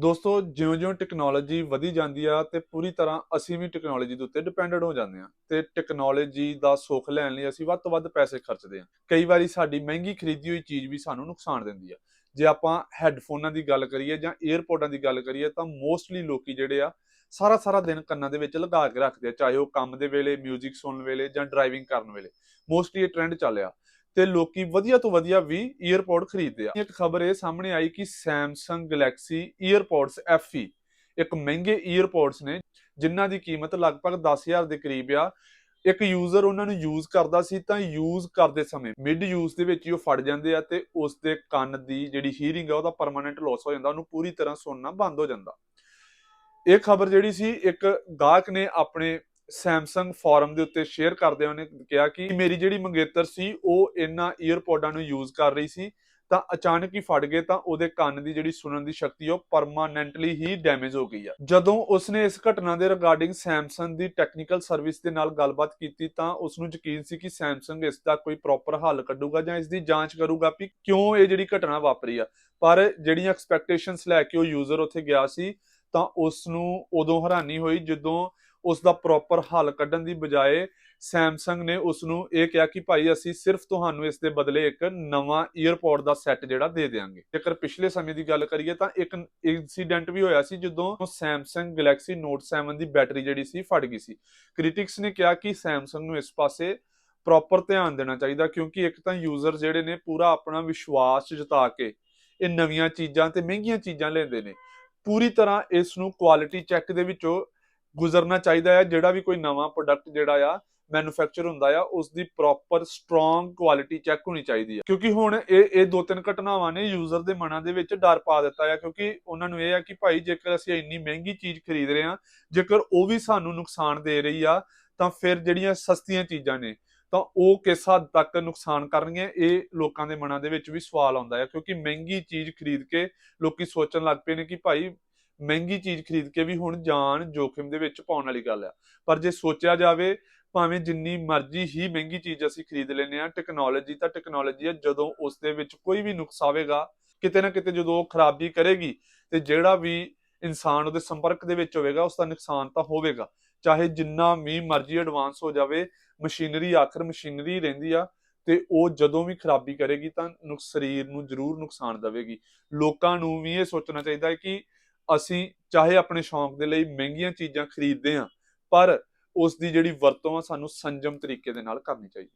ਦੋਸਤੋ, ਜਿਉਂ-ਜਿਉਂ ਟੈਕਨੋਲੋਜੀ ਵਧੀ ਜਾਂਦੀ ਆ ਤੇ ਪੂਰੀ ਤਰ੍ਹਾਂ ਅਸੀਂ ਵੀ ਟੈਕਨੋਲੋਜੀ ਦੇ ਉੱਤੇ ਡਿਪੈਂਡਡ ਹੋ ਜਾਂਦੇ ਆ ਤੇ ਟੈਕਨੋਲੋਜੀ ਦਾ ਸੁੱਖ ਲੈਣ ਲਈ ਅਸੀਂ ਵੱਧ ਤੋਂ ਵੱਧ ਪੈਸੇ ਖਰਚਦੇ ਆ। ਕਈ ਵਾਰੀ ਸਾਡੀ ਮਹਿੰਗੀ ਖਰੀਦੀ ਹੋਈ ਚੀਜ਼ ਵੀ ਸਾਨੂੰ ਨੁਕਸਾਨ ਦਿੰਦੀ ਆ। ਜੇ ਆਪਾਂ ਹੈੱਡਫੋਨਾਂ ਦੀ ਗੱਲ ਕਰੀਏ ਜਾਂ 에ਅਰਪੋਰਟਾਂ ਦੀ ਗੱਲ ਕਰੀਏ ਤਾਂ ਮੋਸਟਲੀ ਲੋਕੀ ਜਿਹੜੇ ਆ ਸਾਰਾ ਸਾਰਾ ਦਿਨ ਕੰਨਾਂ ਦੇ ਵਿੱਚ ਲਗਾ ਕੇ ਰੱਖਦੇ ਆ, ਚਾਹੇ ਉਹ ਕੰਮ ਦੇ ਵੇਲੇ 뮤직 ਸੁਣਨ ਵੇਲੇ ਜਾਂ ਡਰਾਈਵਿੰਗ ਕਰਨ ਵੇਲੇ। ਮੋਸਟਲੀ ਇਹ ਟ੍ਰੈਂਡ ਚੱਲਿਆ ਤੇ ਲੋਕੀ ਵਧੀਆ ਤੋਂ ਵਧੀਆ ਵੀ ਈਅਰਪੋਡ ਖਰੀਦਦੇ ਆ। ਇੱਕ ਖਬਰ ਇਹ ਸਾਹਮਣੇ ਆਈ ਕਿ Samsung Galaxy EarPods FE ਇੱਕ ਮਹਿੰਗੇ ਈਅਰਪੋਡਸ ਨੇ, ਜਿਨ੍ਹਾਂ ਦੀ ਕੀਮਤ ਲਗਭਗ 10000 ਦੇ ਕਰੀਬ ਆ। ਇੱਕ ਯੂਜ਼ਰ ਉਹਨਾਂ ਨੂੰ ਯੂਜ਼ ਕਰਦਾ ਸੀ ਤਾਂ ਯੂਜ਼ ਕਰਦੇ ਸਮੇਂ ਮਿਡ ਯੂਜ਼ ਦੇ ਵਿੱਚ ਹੀ ਉਹ ਫੜ ਜਾਂਦੇ ਆ ਤੇ ਉਸ ਦੇ ਕੰਨ ਦੀ ਜਿਹੜੀ ਹੀਅਰਿੰਗ ਆ ਉਹਦਾ ਪਰਮਾਨੈਂਟ ਲਾਸ ਹੋ ਜਾਂਦਾ, ਉਹਨੂੰ ਪੂਰੀ ਤਰ੍ਹਾਂ ਸੁਣਨਾ ਬੰਦ ਹੋ ਜਾਂਦਾ। ਇਹ ਖਬਰ ਜਿਹੜੀ ਸੀ, ਇੱਕ ਗਾਹਕ ਨੇ ਆਪਣੇ ਸੈਮਸੰਗ ਫੋਰਮ ਦੇ ਉੱਤੇ ਸ਼ੇਅਰ ਕਰਦੇ ਉਹਨੇ ਕਿਹਾ ਕਿ ਮੇਰੀ ਜਿਹੜੀ ਮੰਗੇਤਰ ਸੀ, ਉਹ ਇਹਨਾਂ ਈਅਰਪੋਡਾਂ ਨੂੰ ਯੂਜ਼ ਕਰ ਰਹੀ ਸੀ। ਤਾਂ ਅਚਾਨਕ ਹੀ ਫੜ ਗਏ, ਤਾਂ ਉਹਦੇ ਕੰਨ ਦੀ ਜਿਹੜੀ ਸੁਣਨ ਦੀ ਸ਼ਕਤੀ ਉਹ ਪਰਮਾਨੈਂਟਲੀ ਹੀ ਡੈਮੇਜ ਹੋ ਗਈ ਆ। ਜਦੋਂ ਉਸਨੇ ਇਸ ਘਟਨਾ ਦੇ ਰਿਗਾਰਡਿੰਗ ਸੈਮਸੰਗ ਦੀ ਟੈਕਨੀਕਲ ਸਰਵਿਸ ਦੇ ਨਾਲ ਗੱਲਬਾਤ ਕੀਤੀ, ਤਾਂ ਉਸ ਨੂੰ ਯਕੀਨ ਸੀ ਕਿ ਸੈਮਸੰਗ ਇਸ ਦਾ ਕੋਈ ਪ੍ਰੋਪਰ ਹੱਲ ਕੱਢੂਗਾ ਜਾਂ ਇਸ ਦੀ ਜਾਂਚ ਕਰੂਗਾ ਕਿ ਕਿਉਂ ਇਹ ਜਿਹੜੀ ਘਟਨਾ ਵਾਪਰੀ ਆ। ਪਰ ਜਿਹੜੀਆਂ ਐਕਸਪੈਕਟੇਸ਼ਨਸ ਲੈ ਕੇ ਉਹ ਯੂਜ਼ਰ ਉੱਥੇ ਗਿਆ ਸੀ, ਤਾਂ ਉਸ ਨੂੰ ਉਦੋਂ ਹੈਰਾਨੀ ਹੋਈ ਜਦੋਂ ਉਸ ਦਾ ਪ੍ਰੋਪਰ ਹੱਲ ਕੱਢਣ ਦੀ ਬਜਾਏ ਸੈਮਸੰਗ ਨੇ ਉਸ ਨੂੰ ਇਹ ਕਿਹਾ ਕਿ ਭਾਈ ਅਸੀਂ ਸਿਰਫ ਤੁਹਾਨੂੰ ਇਸ ਦੇ ਬਦਲੇ ਇੱਕ ਨਵਾਂ ਈਅਰਪੋਡ ਦਾ ਸੈੱਟ ਜਿਹੜਾ ਦੇ ਦੇਵਾਂਗੇ ਜੇਕਰ ਪਿਛਲੇ ਸਮੇਂ ਦੀ ਗੱਲ ਕਰੀਏ ਤਾਂ ਇੱਕ ਇਨਸੀਡੈਂਟ ਵੀ ਹੋਇਆ ਸੀ ਜਦੋਂ Samsung Galaxy Note 7 ਦੀ ਬੈਟਰੀ ਜਿਹੜੀ ਸੀ ਫਟ ਗਈ ਸੀ। ਕ੍ਰਿਟਿਕਸ ਨੇ ਕਿਹਾ ਕਿ Samsung ਨੂੰ ਇਸ ਪਾਸੇ ਪ੍ਰੋਪਰ ਧਿਆਨ ਦੇਣਾ ਚਾਹੀਦਾ ਕਿਉਂਕਿ ਇੱਕ ਤਾਂ ਯੂਜ਼ਰ ਜਿਹੜੇ ਨੇ ਪੂਰਾ ਆਪਣਾ ਵਿਸ਼ਵਾਸ ਜਤਾ ਕੇ ਇਹ ਨਵੀਆਂ ਚੀਜ਼ਾਂ ਤੇ ਮਹਿੰਗੀਆਂ ਚੀਜ਼ਾਂ ਲੈਂਦੇ ਨੇ। ਪੂਰੀ ਤਰ੍ਹਾਂ ਇਸ ਨੂੰ ਕੁਆਲਿਟੀ ਚੈੱਕ ਦੇ ਵਿੱਚੋਂ ਗੁਜ਼ਰਨਾ ਚਾਹੀਦਾ ਹੈ, ਜਿਹੜਾ ਵੀ ਕੋਈ ਨਵਾਂ ਪ੍ਰੋਡਕਟ ਜਿਹੜਾ ਆ ਮੈਨੂਫੈਕਚਰ ਹੁੰਦਾ ਆ ਉਸ ਦੀ ਪ੍ਰੋਪਰ ਸਟਰੋਂਗ ਕੁਆਲਿਟੀ ਚੈੱਕ ਹੋਣੀ ਚਾਹੀਦੀ ਹੈ ਕਿਉਂਕਿ ਹੁਣ ਇਹ ਇਹ ਦੋ ਤਿੰਨ ਘਟਨਾਵਾਂ ਨੇ ਯੂਜ਼ਰ ਦੇ ਮਨਾਂ ਦੇ ਵਿੱਚ ਡਰ ਪਾ ਦਿੱਤਾ ਆ, ਕਿਉਂਕਿ ਉਹਨਾਂ ਨੂੰ ਇਹ ਆ ਕਿ ਭਾਈ ਜੇਕਰ ਅਸੀਂ ਇੰਨੀ ਮਹਿੰਗੀ ਚੀਜ਼ ਖਰੀਦ ਰਹੇ ਹਾਂ ਜੇਕਰ ਉਹ ਵੀ ਸਾਨੂੰ ਨੁਕਸਾਨ ਦੇ ਰਹੀ ਆ, ਤਾਂ ਫਿਰ ਜਿਹੜੀਆਂ ਸਸਤੀਆਂ ਚੀਜ਼ਾਂ ਨੇ, ਤਾਂ ਉਹ ਕਿਸ ਹੱਦ ਤੱਕ ਨੁਕਸਾਨ ਕਰਨਗੀਆਂ, ਇਹ ਲੋਕਾਂ ਦੇ ਮਨਾਂ ਦੇ ਵਿੱਚ ਵੀ ਸਵਾਲ ਆਉਂਦਾ ਹੈ ਕਿਉਂਕਿ ਮਹਿੰਗੀ ਚੀਜ਼ ਖਰੀਦ ਕੇ ਲੋਕੀ ਸੋਚਣ ਲੱਗ ਪਏ ਨੇ ਕਿ ਭਾਈ ਮਹਿੰਗੀ ਚੀਜ਼ ਖਰੀਦ ਕੇ ਵੀ ਹੁਣ ਜਾਨ ਜੋਖਿਮ ਦੇ ਵਿੱਚ ਪਾਉਣ ਵਾਲੀ ਗੱਲ ਆ। ਪਰ ਜੇ ਸੋਚਿਆ ਜਾਵੇ, ਭਾਵੇਂ ਜਿੰਨੀ ਮਰਜ਼ੀ ਹੀ ਮਹਿੰਗੀ ਚੀਜ਼ ਅਸੀਂ ਖਰੀਦ ਲੈਨੇ ਆ ਟੈਕਨੋਲੋਜੀ ਤਾਂ ਟੈਕਨੋਲੋਜੀ ਆ, ਜਦੋਂ ਉਸ ਦੇ ਵਿੱਚ ਕੋਈ ਵੀ ਨੁਕਸ ਆਵੇਗਾ, ਕਿਤੇ ਨਾ ਕਿਤੇ ਜਦੋਂ ਉਹ ਖਰਾਬੀ ਕਰੇਗੀ, ਤੇ ਜਿਹੜਾ ਵੀ ਇਨਸਾਨ ਉਹਦੇ ਸੰਪਰਕ ਦੇ ਵਿੱਚ ਹੋਵੇਗਾ ਉਸ ਦਾ ਨੁਕਸਾਨ ਤਾਂ ਹੋਵੇਗਾ। ਚਾਹੇ ਜਿੰਨਾ ਵੀ ਮਰਜ਼ੀ ਐਡਵਾਂਸ ਹੋ ਜਾਵੇ, ਮਸ਼ੀਨਰੀ, ਆਖਰ ਮਸ਼ੀਨਰੀ ਰਹਿੰਦੀ ਆ, ਤੇ ਉਹ ਜਦੋਂ ਵੀ ਖਰਾਬੀ ਕਰੇਗੀ ਤਾਂ ਨੁਕਸ, ਸਰੀਰ ਨੂੰ ਜ਼ਰੂਰ ਨੁਕਸਾਨ ਦੇਵੇਗੀ। ਲੋਕਾਂ ਨੂੰ ਵੀ ਇਹ ਸੋਚਣਾ ਚਾਹੀਦਾ ਹੈ ਕਿ ਅਸੀਂ ਚਾਹੇ ਆਪਣੇ ਸ਼ੌਂਕ ਦੇ ਲਈ ਮਹਿੰਗੀਆਂ ਚੀਜ਼ਾਂ ਖਰੀਦਦੇ ਹਾਂ, ਪਰ ਉਸ ਦੀ ਜਿਹੜੀ ਵਰਤੋਂ ਆ ਸਾਨੂੰ ਸੰਜਮ ਤਰੀਕੇ ਦੇ ਨਾਲ ਕਰਨੀ ਚਾਹੀਦੀ ਹੈ।